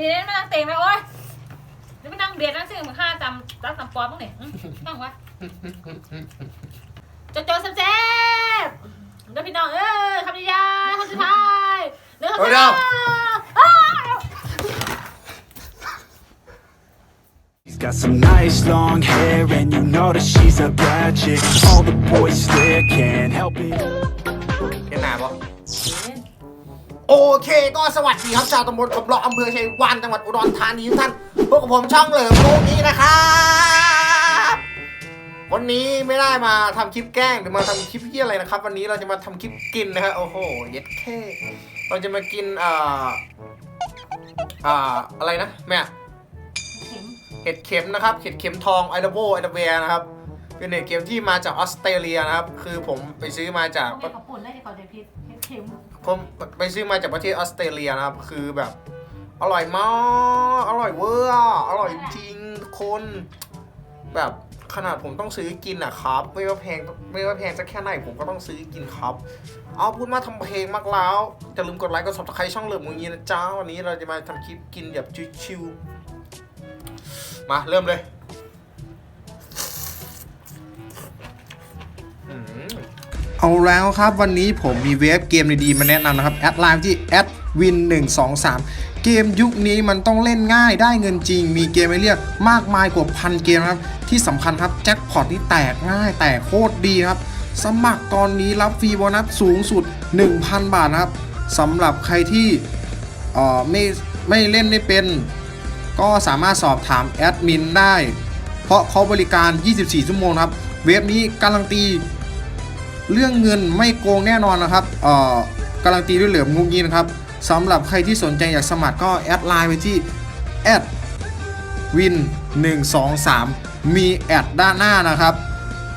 ดีๆมานั่งเตะไปโอ้ยเดี๋ยวไปนั่งเบียดนั่งซึ่งมันฆ่าจำรักจำปอมั้งเนี่ยนั่งวะโจโจแซ่บๆเดี๋ยวพี่น้องเอ้ยคำนิยายคำสุดท้ายเดี๋ยวคำสุดท้ายอ้าว got some nice long hair and you know that she's a bad chick All the boys stare, can't help it เห็นหนาปะ โอเคก็สวัสดีครับชาวตำบลกบเลาะอำเภอชัยวานจังหวัดอุดรธานีทุกท่านพวกบผมช่องเหลิมโลกนี้นะครับวันนี้ไม่ได้มาทำคลิปแกล้งหรือมาทำคลิปที่อะไรนะครับ วันนี้เราจะมาทำคลิปกินนะครับโอ้โหเย็ดแค่เราจะมากินอ่าอ่าอะไรนะแม่เข็มเห็ดเข็มนะครับเห็ดเข็มทองไอเดโบไอเดเวียนะครับเป็นเห็ดเข็มที่มาจากออสเตรเลียนะครับ คือผมไปซื้อมาจากเอาให้เขาปุ่นได้ที่เขาจะพิษเข็ม ผมไปซื้อมาจากประเทศออสเตรเลียนะครับ คือแบบ อร่อยมาก อร่อยเวอร์อร่อยจริงทุกคน แบบขนาดผมต้องซื้อกินอะครับ ไม่ว่าแพงไม่ว่าแพงจะแค่ไหนผมก็ต้องซื้อกินครับ เอาพูดมาทำเพลงมากแล้วอย่าลืมกดไลค์กดซับสไครต์ช่องเหลิมมึงยีนะจ้าวันนี้เราจะมาทำคลิปกินแบบชิวๆมาเริ่มเลย เอาแล้วครับวันนี้ผมมีเว็บเกมดีๆมาแนะนำนะครับ แอดไลน์ที่ a d w i n 1 2 3 เกมยุคนี้มันต้องเล่นง่ายได้เงินจริง มีเกมให้เลือกมากมายกว่าพันเกมนะครับ ที่สำคัญครับแจ็คพอตนี่แตกง่ายแตกโคตรดีครับ สมัครตอนนี้รับฟรีโบนัสสูงสุด 1,000 บาทนะครับสำหรับใครที่เอ่อไม่ไม่เล่นไม่เป็น ก็สามารถสอบถามแอดมินได้ เพราะเขาบริการ 24 ชั่วโมงครับ เว็บนี้การันตี เรื่องเงินไม่โกงแน่นอนนะครับเอ่อการันตีด้วยเหลือมงุงยินะครับสำหรับใครที่สนใจอยากสมัครก็แอดไลน์ไปที่แอดวิน123 มีแอดด้านหน้านะครับ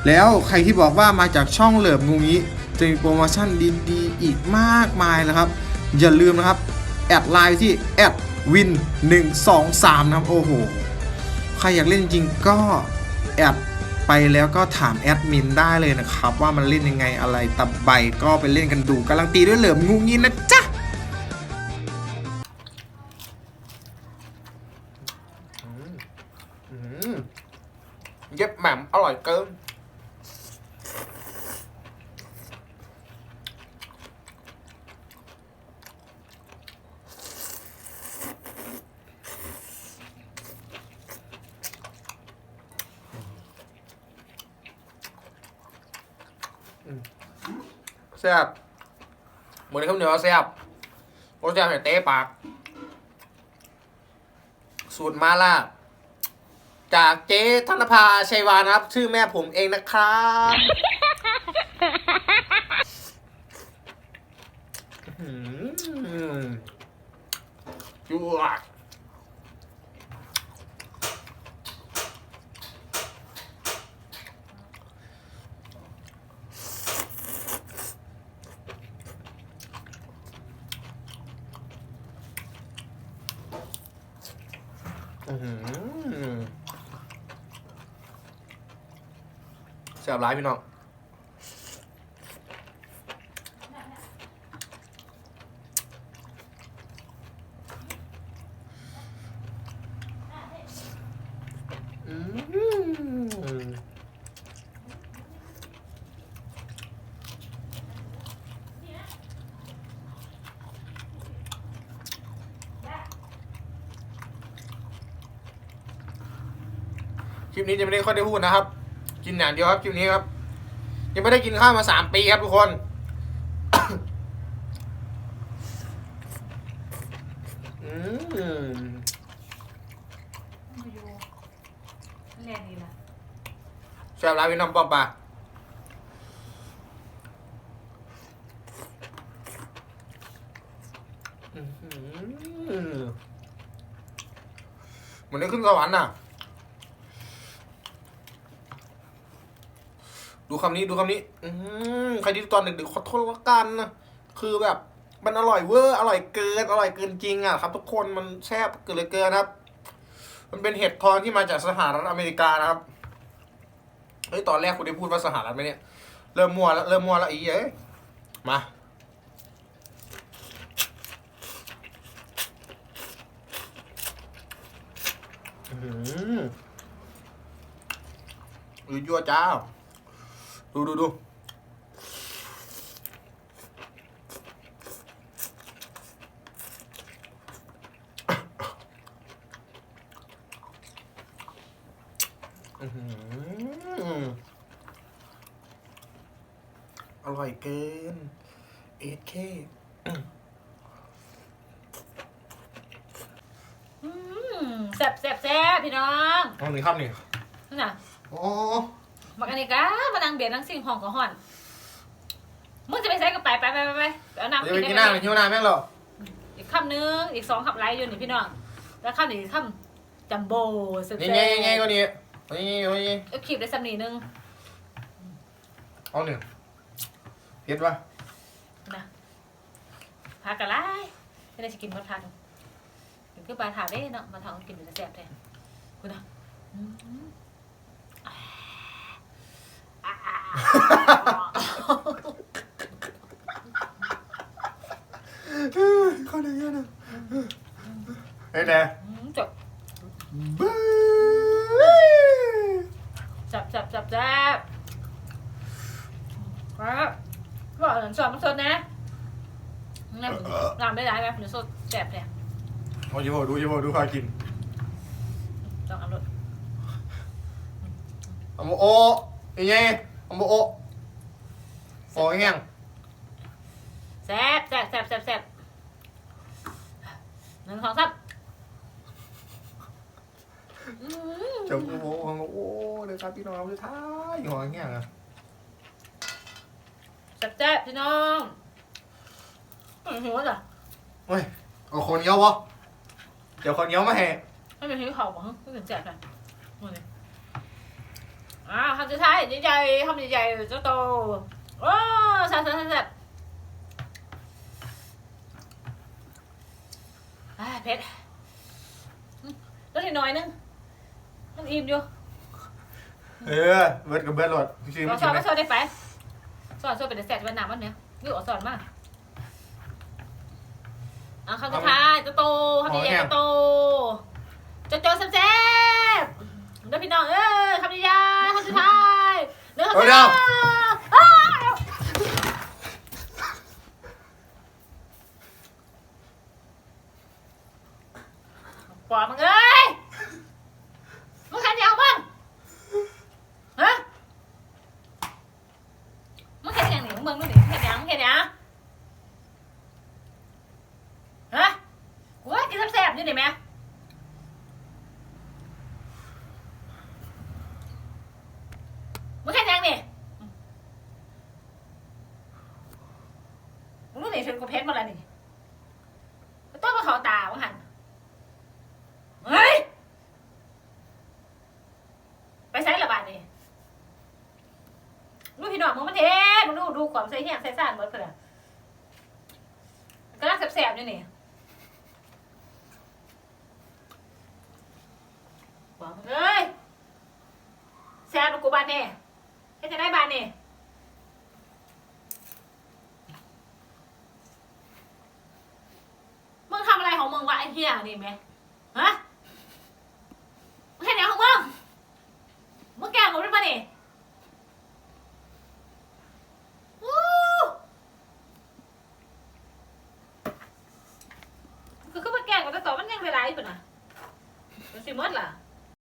แล้วใครที่บอกว่ามาจากช่องเหลือมงุงนี้จะมีโปรโมชั่นดีๆ อีกมากมายนะครับ อย่าลืมนะครับ แอดไลน์ที่แอดวิน123 นะครับ โอ้โห ใครอยากเล่นจริงก็แอด ไปแล้วก็ถามแอดมินได้เลยนะครับ ว่ามันเล่นยังไงอะไรตับใบก็ไปเล่นกันดูการันตีด้วยเหลิมงูงี้นะจ๊ะเย็บแหม่มอร่อยเกิน แซ่บหมดเลยข้าวเหนียวแซ่บรสชาติเตะปาก สูตรมาล่า จากเจ๊ธนภาชัยวานะครับ ชื่อแม่ผมเองนะครับ อื้อหือจั่ว แซ่บร้ายพี่น้อง อืม คลิปนี้จะไม่ได้ค่อยได้พูดนะครับ กินอย่างเดียวครับคลิปนี้ครับ ยังไม่ได้กินข้าวมาสามปีครับทุกคน อืมแรงดีละแซ่บร้ายพี่น้องปอมปลาเหมือนได้ขึ้นสวรรค์น่ะ ดูคำนี้ดูคำนี้ อืมใครที่ตอนดึกๆขอโทษละกันนะคือแบบ มันอร่อยเวอร์อร่อยเกินอร่อยเกินจริงอะครับ ทุกคนมันแซ่บเกินเลยเกินครับ มันเป็นเห็ดทองที่มาจากสหรัฐอเมริกานะครับเฮ้ยตอนแรกคุณได้พูดว่าสหรัฐไหมเนี่ยเริ่มมั่วแล้วเริ่มมั่วแล้วอีเอ้ยมาอือยั่วจ้า ดูดูดูอื้อหืออร่อยเกินเอเคอืมแซ่บแซ่บแซ่บพี่น้อง เอาหนึ่งครับนี่นั่นน่ะ โอ้ มากันนี่กะมานั่งเบียดนั่งสิ่งห้องกับห่อน มึงจะไปใส่กับไปไปไปไปไปเอาน้ำจะไปกินหน้าหรือหิวหน้าแม่งเหรออีกคำนึงอีกสองคำไรอยู่นี่พี่น้อง แล้วคำนี้คำจัมโบ้สุดนี่แซ่ไงนี่ไงก็บนี่นี่นี่นี่เอาขีดได้สำนีนึงเอาหนึ่งเผ็ดปะนะพากันไล่ไม่ได้จะกินมาทานมันคือปลาถาได้เนาะมาทานกินเป็นแซ่บแท้คุณนะอืมอ่าอ่า ข้าว หนึ่งข้าวหนึ่งเฮ้ยแน่อืมจบบึ้จับจับจับจับครับบอกหลังสอนมันสดนะนี่รำได้หลายแบบหรือสดแซ่บเนี่ยเอาอยู่ดูอยู่ดูพากินต้องเอารถเอาโมโอยังไงเอาโมโอโอ้ยแห้งแซ่บแซ่บแซ่บแซ่บแซ่บ หนึ่งสองสามอืมจะโอ้โหโอ้เดี๋ยวครับพี่น้องสุดท้ายหัวแห้งอะแซ่บแซ่บพี่น้องไม่หิวจ้ะเฮ้ยเอาคนเหนียววะเดี๋ยวคนเหนียวมาให้ไม่เป็นหิวเข่าหรอไม่เป็นแซ่บเลยมาเลยอ่าคำสุดท้ายใหญ่ๆคำใหญ่ๆเจ้าโตโอ้แซ่บแซ่บแซ่บแซ่บอ่า เผ็ดอืมแล้วทีน้อยนึงมันอิ่มอยู่เออเบิร์ดกับเบิร์ดโหลดชื่อเราไม่สกิอนนไหมไม่สอนได้ไปสอนสอนเป็นแต่แสบเป็นหนามวันเนี้ยยืดออกสอนมากอะคำสุดท้ายจะโตคำใหญ่ๆจะโตจะโตแซ่บๆเดี๋ยวพี่น้องเอ้ยคำใหญ่ๆคำสุดท้ายเดี๋ยวคำสุดท้ายอ้าว ปอบมึงเอ้ยมึงขันยาวบ้างฮะมึงเห็นอย่างนี้มึงเบิ่งดูดิเห็นยังเห็นยังฮะกูว่ากินแซ่บๆนี่ดิแม่มึงเห็นยังนี่มึงดูดิฉันกูเพชรมาแล้วนี่ไม่ต้องมาเขาตามึงหันเฮ้ยไปใช้ระบาดนี่ ดูพี่ น้องมึงมันเทมึงดูดูความใส่เหี้ยงใส่ซ่านหมดเพื่อนกำลังแสบๆอยู่นี่บอกเอ้ยแซบกูบานนี่ให้จะได้บานนี่มึงทำอะไรของมึงวะไอ้เหี้ยนี่แม่ฮะมึงแค่ไหนของมึงมึงแกล้งกูหรือเปล่านี่ วู้คือคือมันแก็ตอบมันยังเวลาอีกปุ่นอะมันสิหมดล่ะ